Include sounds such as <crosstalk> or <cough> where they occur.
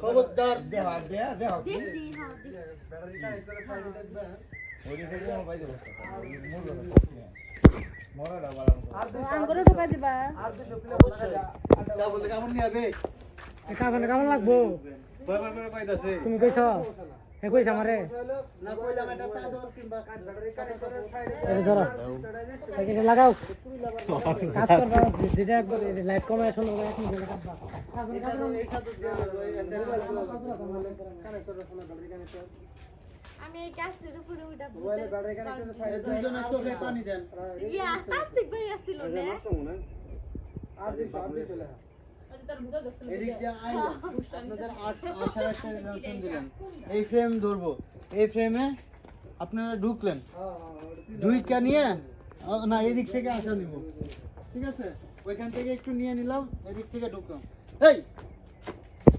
খবরদার দেহা দেহা দেহা হ্যাঁ কেমন লাগবো? তুমি কইছ? হে কইছ আমারে? না কইলাম এটা চাদর কিংবা এটা ধরো। এটা লাগাও। কাজ করবা। <laughs> যেটা একবার লাইট কমে আসুন এই চাদর এই চাদর দিয়ে দেবো, এই এদের আমি এই গাছের উপরে উঠা দুইজনের চোখে পানি দেন। ইয়া তান্ত্রিক ভাই আসছিল না। এই ফ্রেম ধরবো। এই ফ্রেমে আপনারা ঢুকলেন। ঢুইকা নিয়ে না এদিক থেকে আসা নিব। ঠিক আছে? ওইখান থেকে একটু নিয়ে নিলাম এদিক থেকে ঢুকলাম। এই!